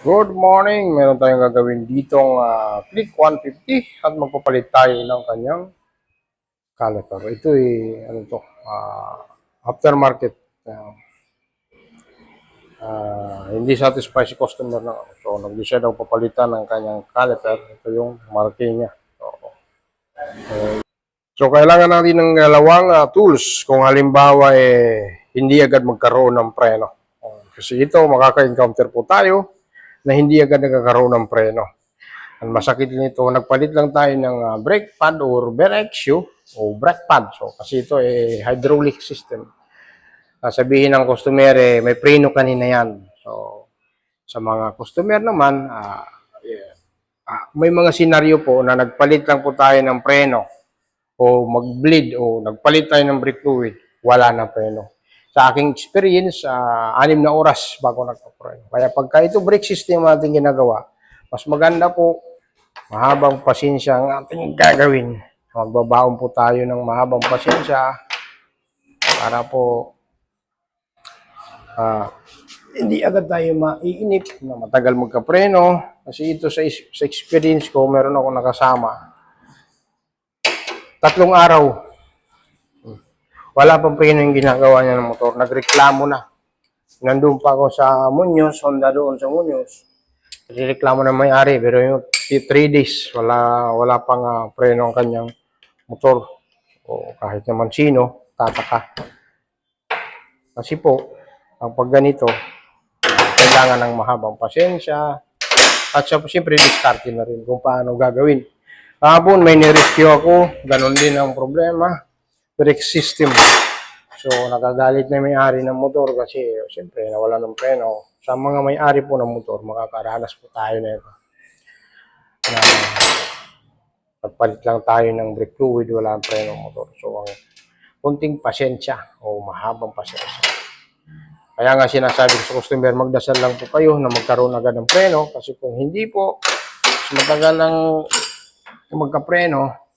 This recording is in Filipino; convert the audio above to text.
Good morning! Meron tayong gagawin ditong ah, click 150 at magpapalit tayo ng kanyang caliper. Ito ay ano to, ah, aftermarket. ah, ah, hindi satisfy si customer na so nag-decide daw papalitan ng kanyang caliper. Ito yung marking niya. So, so kailangan natin ng dalawang ah, tools kung halimbawa eh hindi agad magkaroon ng preno. Oh, Kasi ito makaka-encounter po tayo na hindi agad nagkakaroon ng preno. Ang masakit nito, nagpalit lang tayo ng ah, brake pad or brake shoe o brake pad. So, kasi ito ay hydraulic system. Sasabihin ng customer, eh, may preno kanina yan. So, sa mga customer naman, ah, yeah, ah, may mga senaryo po na nagpalit lang po tayo ng preno o mag-bleed o nagpalit tayo ng brake fluid, wala na preno. Sa aking experience, ah, anim na oras bago nagpa-preno. Kaya pagka ito brake system natin ginagawa, mas maganda po, mahabang pasensya ang ating gagawin. Magbabaon po tayo ng mahabang pasensya para po ah, hindi agad tayo maiinip na matagal magkapreno. Kasi ito sa, sa experience ko, meron ako nakasama. Tatlong araw, wala pang preno yung ginagawa niya ng motor. Nagreklamo na. Nandun pa ako sa Muñoz, Honda doon sa Muñoz. Reklamo na may-ari, pero yung 3 days, wala, wala pang ah, preno ang kanyang motor. O kahit naman sino, tataka. Kasi po, ang pag ganito, kailangan ng mahabang pasensya. At siyempre, diskarte na rin kung paano gagawin. Kahapon, may nirescue ako. Ganon din ang problema. Brake system. So, nakagalit na may-ari ng motor kasi, siyempre, nawala ng preno. Sa mga may-ari po ng motor, makakaranas po tayo na ito. Na, pagpalit lang tayo ng brake fluid, wala ang preno ng motor. So, ang kunting pasensya o mahabang pasensya. Kaya nga sinasabi ko sa customer, magdasal lang po kayo na magkaroon agad ng preno kasi kung hindi po, mas matagal lang magkapreno,